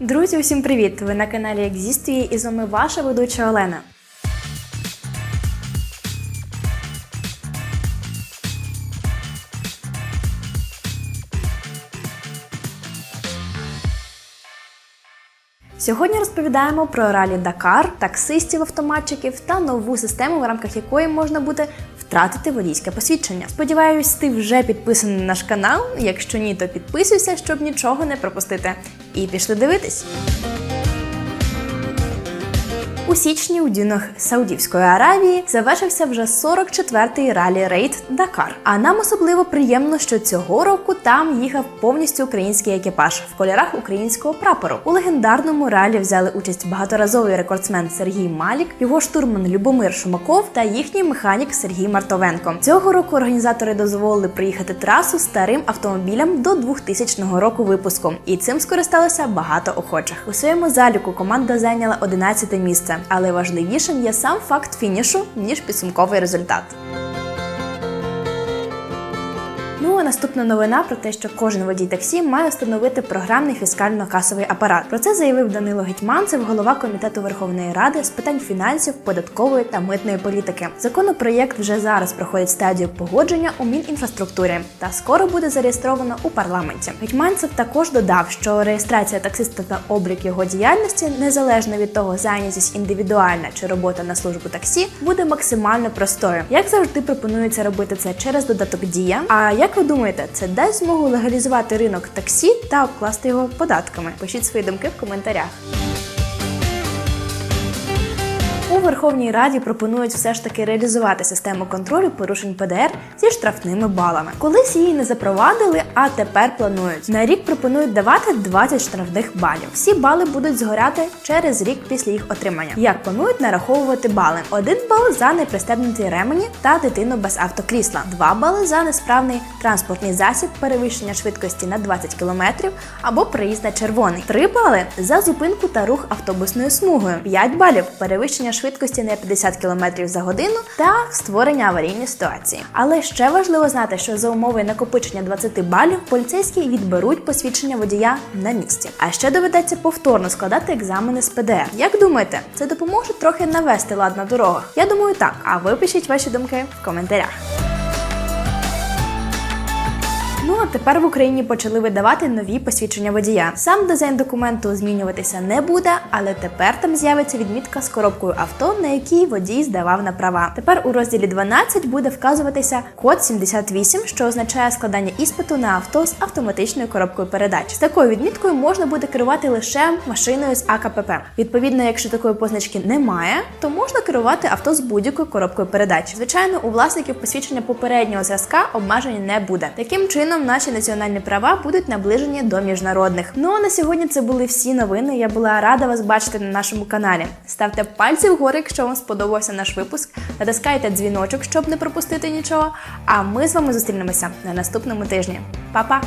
Друзі, усім привіт! Ви на каналі Екзістує і з вами ваша ведуча Олена. Сьогодні розповідаємо про ралі Дакар, таксистів, автоматчиків та нову систему, в рамках якої можна буде втратити водійське посвідчення. Сподіваюсь, ти вже підписаний на наш канал. Якщо ні, то підписуйся, щоб нічого не пропустити. І пішли дивитись. У січні у дюнах Саудівської Аравії завершився вже 44-й ралі рейд Дакар. А нам особливо приємно, що цього року там їхав повністю український екіпаж в кольорах українського прапору. У легендарному ралі взяли участь багаторазовий рекордсмен Сергій Малік, його штурман Любомир Шумаков та їхній механік Сергій Мартовенко. Цього року організатори дозволили приїхати трасу старим автомобілям до 2000 року випуску, і цим скористалося багато охочих. У своєму заліку команда зайняла 11 місце але важливішим є сам факт фінішу ніж підсумковий результат. Ну а наступна новина про те, що кожен водій таксі має встановити програмний фіскально-касовий апарат. Про це заявив Данило Гетьманцев, голова комітету Верховної Ради з питань фінансів, податкової та митної політики. Законопроєкт вже зараз проходить стадію погодження у Мінінфраструктурі та скоро буде зареєстровано у парламенті. Гетьманцев також додав, що реєстрація таксиста та облік його діяльності, незалежно від того, зайнятість індивідуальна чи робота на службу таксі, буде максимально простою. Як завжди, пропонується робити це через додаток Дія. А як ви думаєте, це дасть змогу легалізувати ринок таксі та обкласти його податками? Пишіть свої думки в коментарях. Верховній Раді пропонують все ж таки реалізувати систему контролю порушень ПДР зі штрафними балами. Колись її не запровадили, а тепер планують. На рік пропонують давати 20 штрафних балів. Всі бали будуть згоряти через рік після їх отримання. Як планують нараховувати бали? Один бал за непристебнуті ремені та дитину без автокрісла, два бали за несправний транспортний засіб, перевищення швидкості на 20 км або проїзд на червоний, три бали за зупинку та рух автобусною смугою, 5 балів перевищення швидкості на 50 км за годину та створення аварійної ситуації. Але ще важливо знати, що за умови накопичення 20 балів поліцейські відберуть посвідчення водія на місці. А ще доведеться повторно складати екзамени з ПДР. Як думаєте, це допоможе трохи навести лад на дорогах? Я думаю, так. А ви пишіть ваші думки в коментарях. Ну а тепер в Україні почали видавати нові посвідчення водія. Сам дизайн документу змінюватися не буде, але тепер там з'явиться відмітка з коробкою авто, на якій водій здавав на права. Тепер у розділі 12 буде вказуватися код 78, що означає складання іспиту на авто з автоматичною коробкою передач. З такою відміткою можна буде керувати лише машиною з АКПП. Відповідно, якщо такої позначки немає, то можна керувати авто з будь-якою коробкою передач. Звичайно, у власників посвідчення попереднього зразка обмежень не буде. Таким чином наші національні права будуть наближені до міжнародних. Ну а на сьогодні це були всі новини. Я була рада вас бачити на нашому каналі. Ставте пальці вгору, якщо вам сподобався наш випуск. Натискайте дзвіночок, щоб не пропустити нічого. А ми з вами зустрінемося на наступному тижні. Па-па!